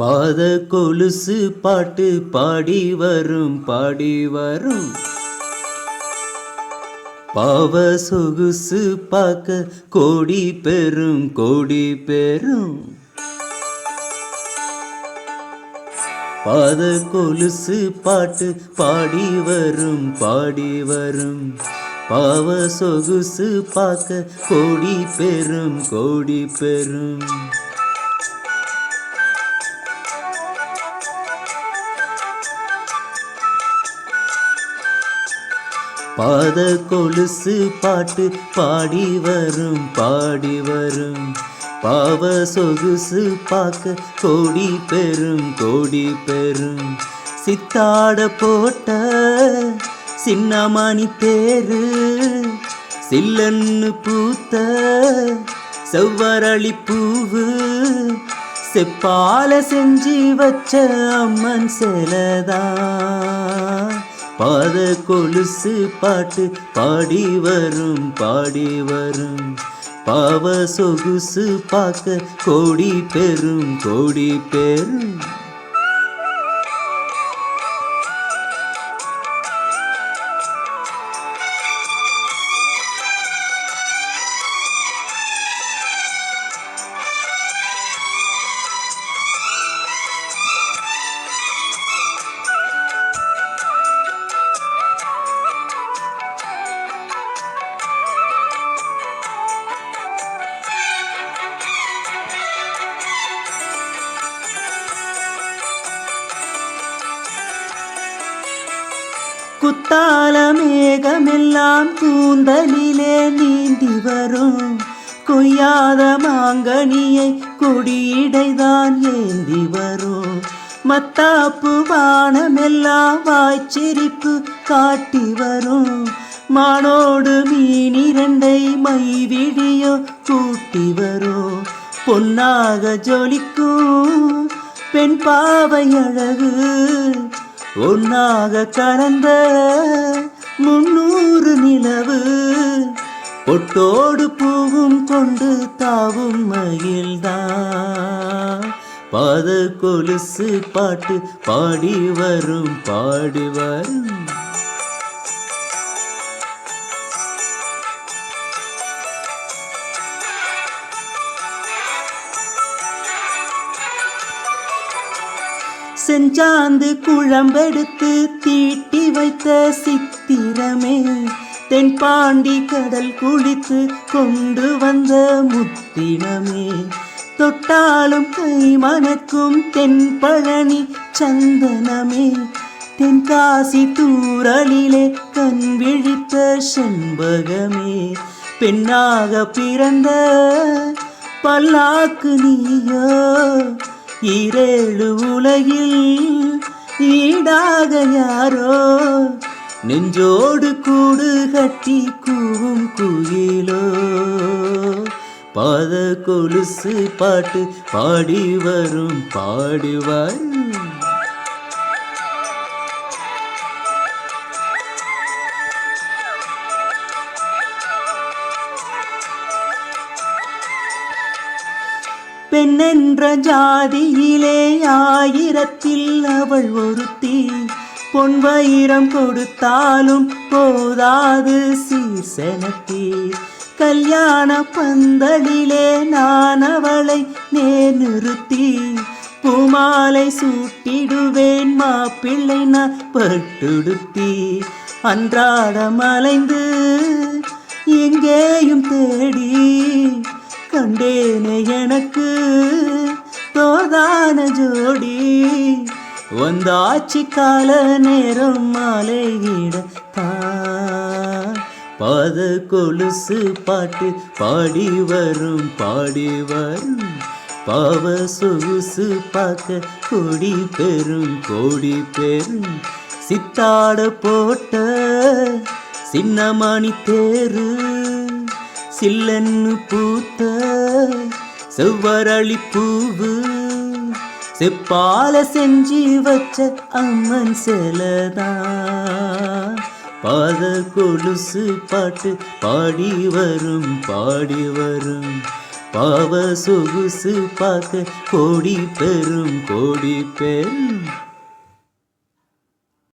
பாத கொலுசு பாட்டு பாடி வரும் பாடி வரும். பாவ சொகுசு பார்க்க கோடி பெரும் கோடி பெரும் பாத கொலுசு பாட்டு பாடி வரும் பாடி வரும். பாவ சொகுசு பார்க்க கோடி பெரும் கோடி பெரும் பாத கொலுசு பாட்டு பாடி வரும் பாடி வரும். பாவ சொகுசு பார்க்க கோடி பெரும் கோடி பெரும் சித்தாட போட்ட சின்னமணி தேரு சில்லன்னு பூத்த செவ்வரளி பூவு. செப்பால செஞ்சு வச்ச அம்மன் சிலதான். பாத கொலுசு பாட்டு பாடி வரும் பாடி வரும். பாவ சொகுசு பார்க்க கோடி பெரும் கோடி பெரும். குத்தால மேகமெல்லாம் கூந்தலிலே நீந்தி வரும். கொய்யாத மாங்கனியை கொடியிடைதான் ஏந்தி வரும். மத்தாப்பு வானமெல்லாம் வாய்ச்சிரிப்பு காட்டி வரும். மானோடு மீனிரண்டை மை விழியோ கூட்டி வரும். பொன்னாக ஜொலிக்கும் பெண் பாவை அழகு. ஒன்னாக கலந்த முன்னூறு நிலவு. பொட்டோடு பூவும் கொண்டு தாவும் மகிழ்தான் பாத கொலுசு பாட்டு பாடி வரும் பாடி வரும். செஞ்சாந்து குழம்பெடுத்து தீட்டி வைத்த சித்திரமே தென்பாண்டி கடல் குளித்து கொண்டு வந்த முத்தினமே. தொட்டாலும் கை மணக்கும் தென்பழனி சந்தனமே தென்காசி தூரலிலே கண் விழித்த செண்பகமே. பெண்ணாக பிறந்த பல்லாக்கு நீயோ ஈரேழு உலகில் ஈடாக யாரோ? நெஞ்சோடு கூடு கட்டி கூவும் குயிலோ? பாத கொலுசு பாட்டு பாடி வரும் பாடி பெண்ணென்ற ஜாதியிலே ஆயிரத்தில் அவள் ஒருத்தி. பொன் வைரம் கொடுத்தாலும் போதாது சீர் செலுத்தி கல்யாண பந்தலிலே நான் அவளை நே நிறுத்தி பூமாலை சூட்டிடுவேன் மாப்பிள்ளை நான் பட்டுடுத்தி அன்றாடம் அலைந்து எங்கேயும் தேடி கண்டேனே எனக்கு. தோதான ஜோடி. வந்தாச்சு கால நேரம் மாலையிட பாத கொலுசு பாட்டு பாடி வரும் பாடி வரும். பாவ சொகுசு பார்க்க கொடி பெரும் கோடி பெரும் சித்தாட போட்ட சின்னமணி தேரு. சில்லன்னு பூத்த செவ்வரளி பூவு செப்பால செஞ்சு வச்ச அம்மன் சிலதான் பாத கொலுசு பாட்டு பாடி வரும் பாடி வரும். பாவ சொகுசு பார்க்க கோடி பெரும் கோடி பெரும்.